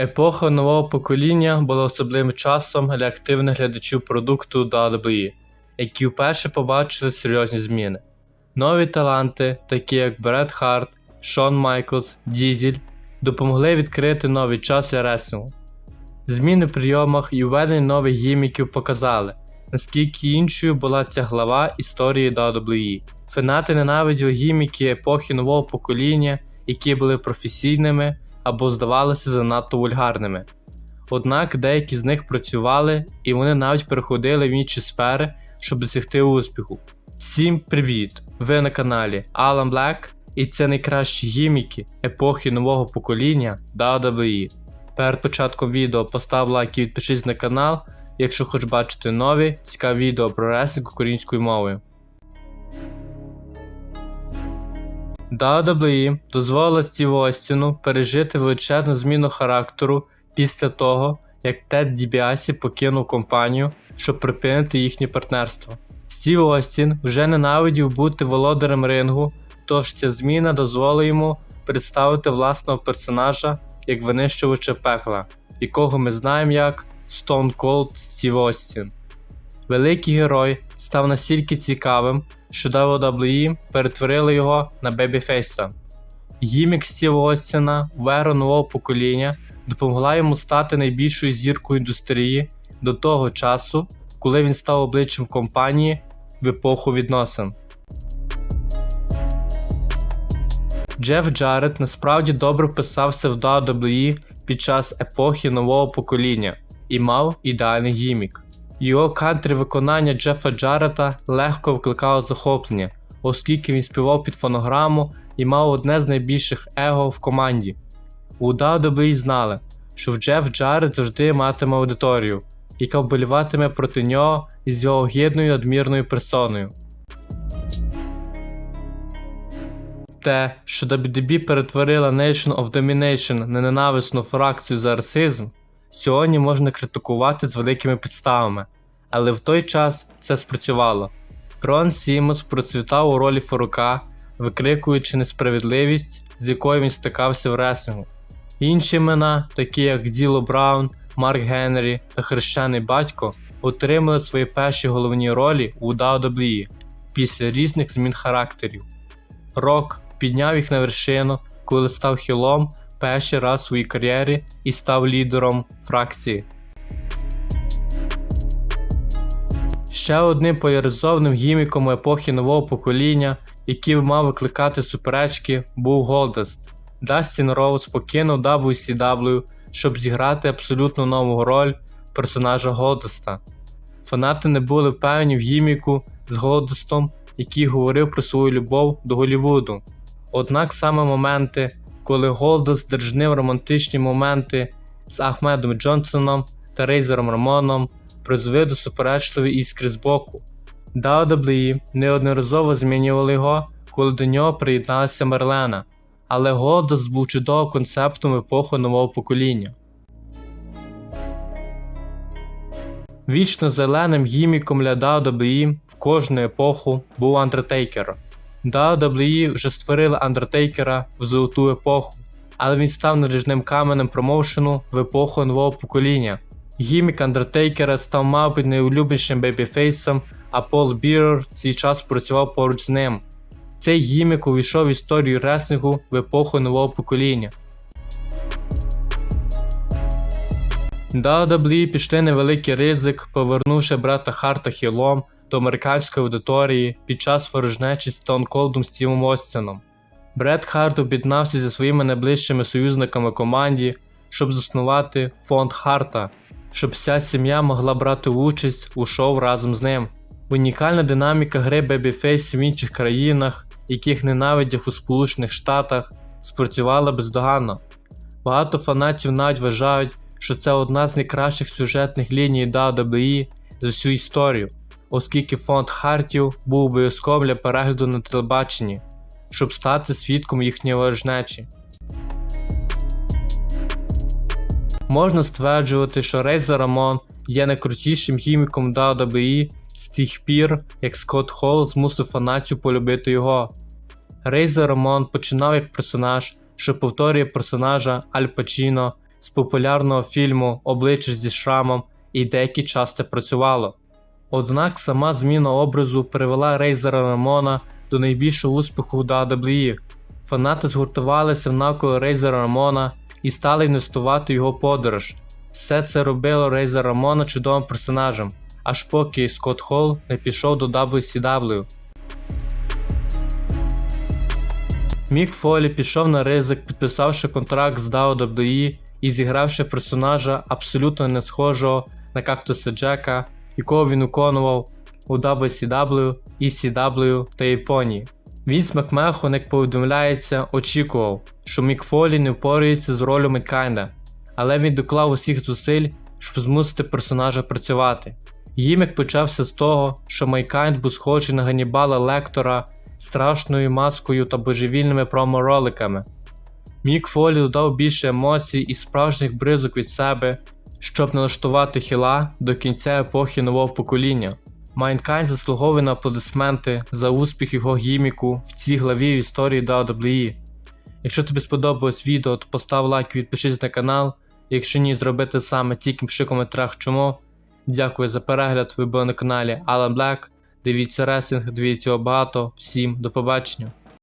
Епоха нового покоління була особливим часом для активних глядачів продукту WWE, які вперше побачили серйозні зміни. Нові таланти, такі як Бред Харт, Шон Майклс, Дізель, допомогли відкрити новий час для реслінгу. Зміни в прийомах і введення нових гіміків показали, наскільки іншою була ця глава історії WWE. Фанати ненавиділи гіміки епохи нового покоління, які були професійними або здавалися занадто вульгарними. Однак деякі з них працювали і вони навіть переходили в інші сфери, щоб досягти успіху. Всім привіт! Ви на каналі Alan Black і це найкращі гіміки епохи нового покоління WWE. Перед початком відео постав лайк і підпишись на канал, якщо хочеш бачити нові цікаві відео про реслінг українською мовою. WWE дозволила Стіву Остіну пережити величезну зміну характеру після того, як Тед Дібіасі покинув компанію, щоб припинити їхнє партнерство. Стів Остін вже ненавидів бути володарем рингу, тож ця зміна дозволила йому представити власного персонажа як винищувача пекла, якого ми знаємо як Stone Cold Стів Остін. Великий герой став настільки цікавим, що WWE перетворили його на бебіфейса. Гімік Стіва Остіна в еру нового покоління допомогла йому стати найбільшою зіркою індустрії до того часу, коли він став обличчям компанії в епоху відносин. Джеф Джаред насправді добре вписався в WWE під час епохи нового покоління і мав ідеальний гімік. Його кантрі виконання Джефа Джарета легко викликало захоплення, оскільки він співав під фонограму і мав одне з найбільших его в команді. У WWE знали, що в Джеф Джаред завжди матиме аудиторію, яка вболіватиме проти нього із його гідною адмірною персоною. Те, що WWE перетворила Nation of Domination на ненависну фракцію за расизм, сьогодні можна критикувати з великими підставами, але в той час це спрацювало. Рон Сімос процвітав у ролі Форука, викрикуючи несправедливість, з якою він стикався в реслінгу. Інші імена, такі як Діло Браун, Марк Генрі та Хрещений Батько, отримали свої перші головні ролі у WWE після різних змін характерів. Рок підняв їх на вершину, коли став хілом перший раз у своїй кар'єрі і став лідером фракції. Ще одним поляризованим гіміком епохи нового покоління, який мав викликати суперечки, був Голдест. Дастін Роуз покинув WCW, щоб зіграти абсолютно нову роль персонажа Голдеста. Фанати не були впевнені в гіміку з Голдестом, який говорив про свою любов до Голлівуду. Однак саме моменти, коли Голдест держнив романтичні моменти з Ахмедом Джонсоном та Рейзером Рамоном, призвели до суперечливої іскри з боку. WWE неодноразово змінювали його, коли до нього приєдналася Мерлена, але Голдест був чудовим концептом епохи нового покоління. Вічно зеленим гіміком для WWE в кожну епоху був Андертейкер. WWE вже створили Андертейкера в золоту епоху, але він став наріжним каменем промоушену в епоху нового покоління. Гімік Андертейкера став, мабуть, найулюбленішим бейбіфейсом, а Пол Бірер в цей час працював поруч з ним. Цей гімік увійшов в історію реслінгу в епоху нового покоління. WWE пішли невеликий ризик, повернувши брата Харта хілом до американської аудиторії під час ворожнечі з Cold Стівом Остіном. Бред Харт об'єднався зі своїми найближчими союзниками команді, щоб заснувати фонд Харта, щоб вся сім'я могла брати участь у шоу разом з ним. Унікальна динаміка гри Babyface в інших країнах, яких ненавидять у Сполучених Штатах, спрацювала бездоганно. Багато фанатів навіть вважають, що це одна з найкращих сюжетних ліній WWE за всю історію, оскільки фонд Хартів був обов'язковим для перегляду на телебаченні, щоб стати свідком їхньої ворожнечі. Можна стверджувати, що Рейзер Рамон є найкрутішим гіміком WWE з тих пір, як Скотт Холл змусив фанатів полюбити його. Рейзер Рамон починав як персонаж, що повторює персонажа Аль Пачіно з популярного фільму Обличчя зі шрамом і деякий час це працювало. Однак сама зміна образу привела Рейзера Рамона до найбільшого успіху у WWE. Фанати згуртувалися навколо Рейзера Рамона і стали інвестувати в його подорож. Все це робило Рейзера Рамона чудовим персонажем, аж поки Скотт Холл не пішов до WCW. Мік Фолі пішов на ризик, підписавши контракт з WWE і зігравши персонажа абсолютно не схожого на кактуса Джека, якого він виконував у WCW, ECW та Японії. Вінс Макмехон, як повідомляється, очікував, що Мік Фолі не впорається з ролью Мекайнда, але він доклав усіх зусиль, щоб змусити персонажа працювати. Гімік почався з того, що Майкайнд був схожий на Ганнібала Лектора страшною маскою та божевільними промо-роликами. Мік Фолі додав більше емоцій і справжніх бризок від себе, щоб налаштувати хіла до кінця епохи нового покоління. Майнкайн заслуговує на аплодисменти за успіх його гіміку в цій главі в історії WWE. Якщо тобі сподобалось відео, то постав лайк і підпишись на канал. Якщо ні, зроби те саме, тільки пиши в коментарях чому. Дякую за перегляд, ви були на каналі Alan Black. Дивіться ресінг, дивіться його багато. Всім до побачення.